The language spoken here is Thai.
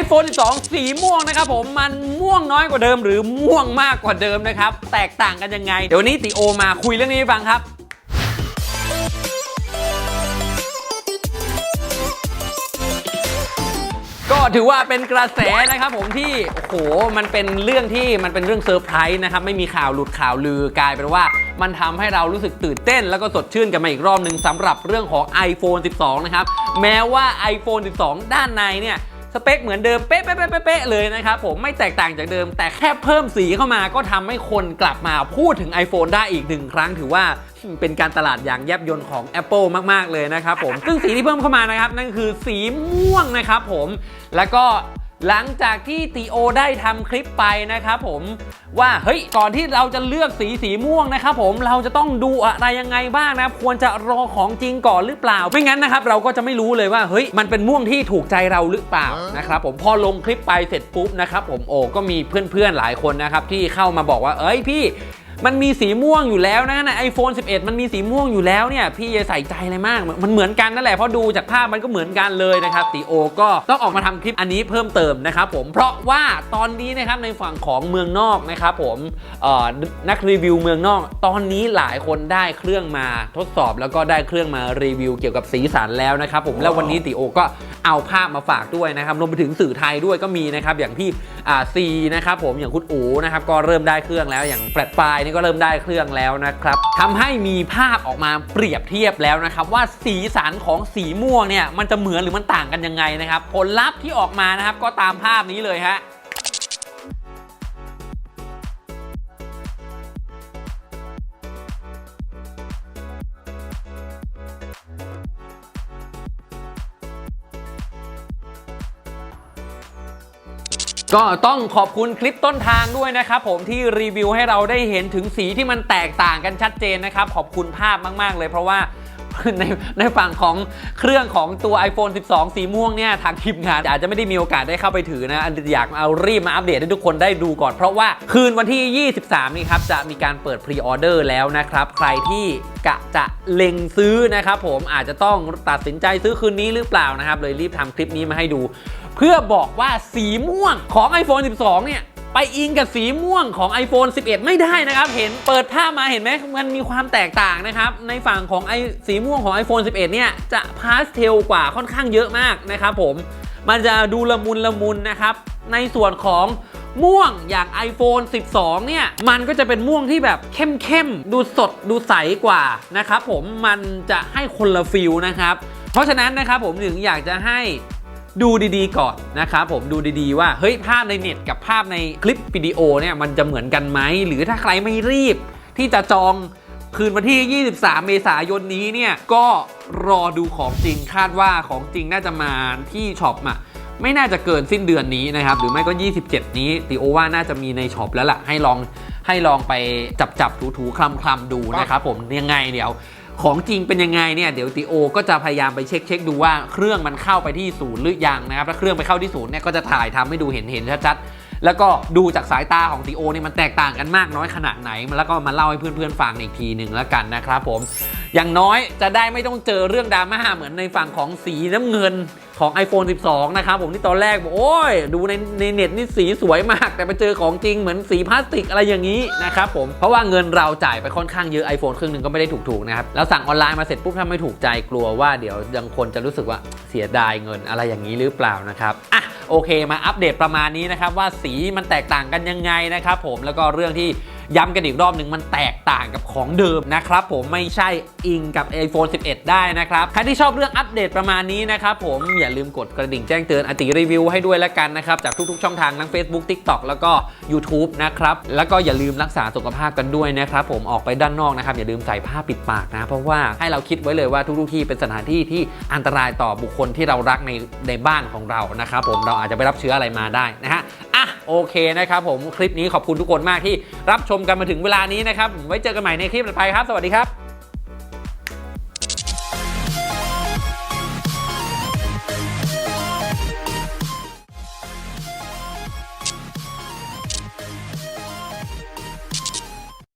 iPhone 12 สีม่วงนะครับผมมันม่วงน้อยกว่าเดิม หรือม่วงมากกว่าเดิมนะครับ แตกต่างกันยังไง เดี๋ยววันนี้ติโอมาคุยเรื่องนี้ให้ฟังครับก็ถือว่าเป็นกระแสนะครับผมที่โอ้โหมันเป็นเรื่องที่มันเป็นเรื่องเซอร์ไพรส์นะครับไม่มีข่าวหลุดข่าวลือกลายเป็นว่า มันทำให้เรารู้สึกตื่นเต้น แล้วก็สดชื่นกันมาอีกรอบหนึ่งสำหรับเรื่องของ iPhone 12 นะครับ แม้ว่า iPhone 12 ด้านในเนี่ย สเปคเหมือนเดิมเป๊ะเป๊ะเป๊ะเป๊ะเลยนะครับผมไม่แตกต่างจากเดิม แต่แค่เพิ่มสีเข้ามาก็ทำให้คนกลับมาพูดถึง iPhone ได้อีกหนึ่งครั้งถือว่าเป็นการตลาดอย่างแยบยนของ Apple มาก ๆ เลยนะครับผม ซึ่งสีที่เพิ่มเข้ามานะครับ นั่นคือสีม่วงนะครับผม แล้วก็ หลังจากที่ตีโอได้ทำคลิปไปนะครับผมว่าเฮ้ยก่อนที่เราจะเลือกสีสีม่วงนะครับผมเราจะต้องดูอะไรยังไงบ้างนะครับควรจะรอของจริงก่อนหรือเปล่า ไม่งั้นนะครับเราก็จะไม่รู้เลยว่าเฮ้ยมันเป็นม่วงที่ถูกใจเราหรือเปล่านะครับผมพอลงคลิปไปเสร็จปุ๊บนะครับผมโอ้ก็มีเพื่อนๆหลายคนนะครับที่เข้ามาบอกว่าเอ้ยพี่ มันมีสีม่วงอยู่แล้วนะใน iPhone 11 มันมีสีม่วงอยู่แล้วเนี่ยพี่จะใส่ใจอะไรมาก มันเหมือนกันนั่นแหละเพราะดูจากภาพมันก็เหมือนกันเลยนะครับตีโอก็ต้องออกมาทำคลิปอันนี้เพิ่มเติมนะครับผมเพราะว่าตอนนี้นะครับในฝั่งของเมืองนอกนะครับผมนักรีวิวเมืองนอก ตอนนี้หลายคนได้เครื่องมาทดสอบแล้วก็ได้เครื่องมารีวิวเกี่ยวกับสีสันแล้วนะครับผมแล้ววันนี้ติโอก็ เอาภาพมาฝากด้วยนะครับรวมไปถึงสื่อไทยด้วยก็มีนะครับอย่างที่ซีนะครับผมอย่างคุณอูนะครับก็เริ่มได้เครื่องแล้วอย่างแฟลตไฟนี่ก็เริ่มได้เครื่องแล้วนะครับทำให้มีภาพออกมาเปรียบเทียบแล้วนะครับว่าสีสันของสีม่วงเนี่ยมันจะเหมือนหรือมันต่างกันยังไงนะครับผลลัพธ์ที่ออกมานะครับก็ตามภาพนี้เลยฮะ ก็ต้องขอบคุณคลิปต้นทางด้วยนะครับผมที่รีวิวให้เราได้เห็นถึงสีที่มันแตกต่างกันชัดเจนนะครับ ขอบคุณภาพมาก ๆ เลยเพราะว่าในในฝั่งของเครื่องของตัว iPhone 12 สีม่วงเนี่ยทางทีมงานอาจจะไม่ได้มีโอกาสได้เข้าไปถือนะอันอยากเอารีบมาอัปเดตให้ทุกคนได้ดูก่อน เพราะว่าคืนวันที่ 23 นี้ครับ จะมีการเปิดพรีออเดอร์แล้วนะครับ ใครที่กะจะเล็งซื้อนะครับผมอาจจะต้องตัดสินใจซื้อคืนนี้หรือเปล่านะครับ เลยรีบทำคลิปนี้มาให้ดู เพื่อบอกว่าสีม่วงของ iPhone 12 เนี่ย ไปอิงกับสีม่วงของ iPhone 11 ไม่ได้นะครับ เห็นเปิดภาพมาเห็นไหมมันมีความแตกต่างนะครับ ในฝั่งของไอสีม่วงของ iPhone 11 เนี่ย จะพาสเทลกว่าค่อนข้างเยอะมากนะครับผมมันจะดูละมุนละมุนนะครับ ในส่วนของม่วงอย่าง iPhone 12 เนี่ย มันก็จะเป็นม่วงที่แบบเข้มๆ ดูสดดูใสกว่านะครับผมมันจะให้คนละฟิลนะครับ เพราะฉะนั้นนะครับผมถึงอยากจะให้ ดูดีๆ ก่อนนะครับผมดูดีๆ ว่าเฮ้ยภาพในเน็ตกับภาพในคลิปวิดีโอเนี่ยมันจะเหมือนกันไหมหรือถ้าใครไม่รีบ ที่จะจองคืนวันที่ 23 เมษายนนี้เนี่ยก็รอดูของจริงคาดว่าของจริงน่าจะมาที่ช็อปอะไม่น่าจะเกินสิ้นเดือนนี้นะครับ หรือไม่ก็ 27 นี้ติโอว่าน่าจะมีในช็อปแล้วล่ะ ให้ลองให้ลองไปจับจับถูถูคลำคลำดูนะครับผมยังไงเดี๋ยว ของจริงเป็นยังไงเนี่ยเดี๋ยวติโอ ก็จะพยายามไปเช็คเช็คดูว่าเครื่องมันเข้าไปที่ศูนย์หรือยังนะครับถ้าเครื่องไปเข้าที่ศูนย์เนี่ยก็จะถ่ายทำให้ดูเห็นเห็นชัดๆแล้วก็ดูจากสายตาของติโอเนี่ยมันแตกต่างกันมากน้อยขนาดไหน แล้วก็มาเล่าให้เพื่อนๆฟังอีกทีหนึ่งแล้วกันนะครับผมอย่างน้อยจะได้ไม่ต้องเจอเรื่องดราม่าเหมือนในฝั่งของสีน้ำเงิน ของ iPhone 12 นะครับผมที่ตอนแรกบอกโอ้ย ดูในในเน็ตนี่สีสวยมาก แต่ไปเจอของจริงเหมือนสีพลาสติกอะไรอย่างนี้นะครับผมเพราะว่าเงินเราจ่ายไปค่อนข้างเยอะ iPhone เครื่องหนึ่งก็ไม่ได้ถูกๆนะครับแล้วสั่งออนไลน์มาเสร็จปุ๊บถ้าไม่ถูกใจกลัวว่าเดี๋ยวยังคนจะรู้สึกว่าเสียดายเงินอะไรอย่างนี้หรือเปล่านะครับอะโอเคมาอัปเดตประมาณนี้นะครับว่าสีมันแตกต่างกันยังไงนะครับผมแล้วก็เรื่องที่ ย้ำกันอีกรอบหนึ่งมันแตกต่างกับของเดิมนะครับผมไม่ใช่อิงกับ iPhone 11 ได้นะครับ ใครที่ชอบเรื่องอัปเดตประมาณนี้นะครับผมอย่าลืมกดกระดิ่งแจ้งเตือนอติรีวิวให้ด้วยแล้วกันนะครับ จากทุกๆช่องทางทั้ง Facebook TikTok แล้วก็ YouTube นะครับ แล้วก็อย่าลืมรักษาสุขภาพกันด้วยนะครับผมออกไปด้านนอกนะครับ อย่าลืมใส่ผ้าปิดปากนะ เพราะว่าให้เราคิดไว้เลยว่าทุกๆที่เป็นสถานที่ที่อันตรายต่อบุคคลที่เรารักในในบ้านของเรานะครับผมเราอาจจะไปรับเชื้ออะไรมาได้นะฮะอะ โอเคนะครับผมคลิปนี้ขอบคุณทุกคนมากที่รับชมกันมาถึงเวลานี้นะครับไว้เจอกันใหม่ในคลิปต่อไปครับ สวัสดีครับ